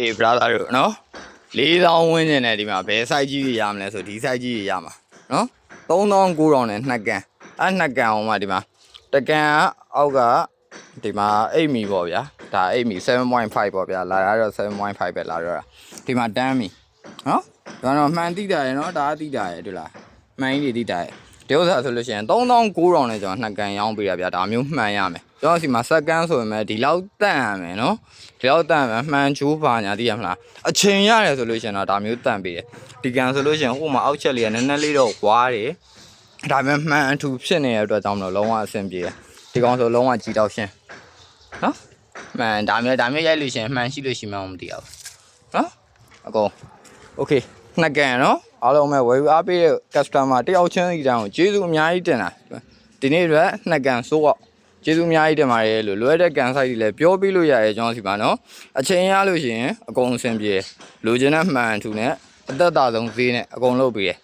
အေး brother တို့နော်4000ဝန်းကျင်နဲ့ဒီမှာဘယ် site ကြီးတွေရမလဲဆိုဒီ site ကြီးတွေရမှာနော်3900နဲ့နှစ်ကန်အဲ့နှစ်ကန်အောင်မှဒီမှာတကန်ကအောက်ကဒီမှာ8မီပေါ့ဗျာဒါ8မီ7.5ပေါ့ဗျာလာရတော့7.5ပဲလာတော့တာဒီမှာတန်းမီနော်ဒါတော့မှန်တိတာရယ်နော်ဒါကတိတာရယ်တွေ့လားမှန်ကြီးတွေတိတာရယ်ဒီဥစ္စာဆိုလို့ရှိရင်3900နဲ့ကျွန်တော်နှစ်ကန်ရောင်းပေးရဗျာဒါမျိုးမှန်ရမယ် ကျွန်တော်စီမှာစက္ကန့်ဆိုရင်လည်းဒီလောက်တန့်ရမယ်နော် ဒီတော့တန်မှမှန်ချိုးပါညာသိရမလားအချိန်ရတယ်ဆိုလို့ရှိရင်တော့ဒါမျိုးတန်ပေးတယ်ဒီကန်ဆိုလို့ရှိရင်ဟိုမှာအောက်ချက်လေးကနည်းနည်းလေးတော့ဝါးတယ်ဒါပေမဲ့မှန်အထူဖြစ်နေတဲ့အတွက်ကြောင့်မလို့လုံးဝအဆင်ပြေတယ်ဒီကောင်ဆိုလုံးဝကြည်တော့ရှင်းနော်မှန်ဒါမျိုးဒါမျိုးရိုက်လို့ရှိရင်မှန်ရှိလို့ရှိမှန်းမသိရဘူးနော်အကုန်โอเคနှစ်ကန်နော်အားလုံးပဲဝယ်ယူအားပေးတဲ့ customer တယောက်ချင်းစီတိုင်းကိုကျေးဇူးအများကြီးတင်တာဒီနေ့အတွက်နှစ်ကန်ဆိုတော့ ကျေးဇူးအများကြီးတင်ပါတယ်လို့လွယ်တဲ့ကန်ဆိုင်တွေလည်းပြောပြလို့ရတယ်ကျွန်တော်စီပါနော်အချိန်ရလို့ရှိရင်အကုန်အဆင်ပြေလိုချင်တဲ့မှန်ထူနဲ့အသက်တာဆုံးဈေးနဲ့အကုန်လုပ်ပေးတယ်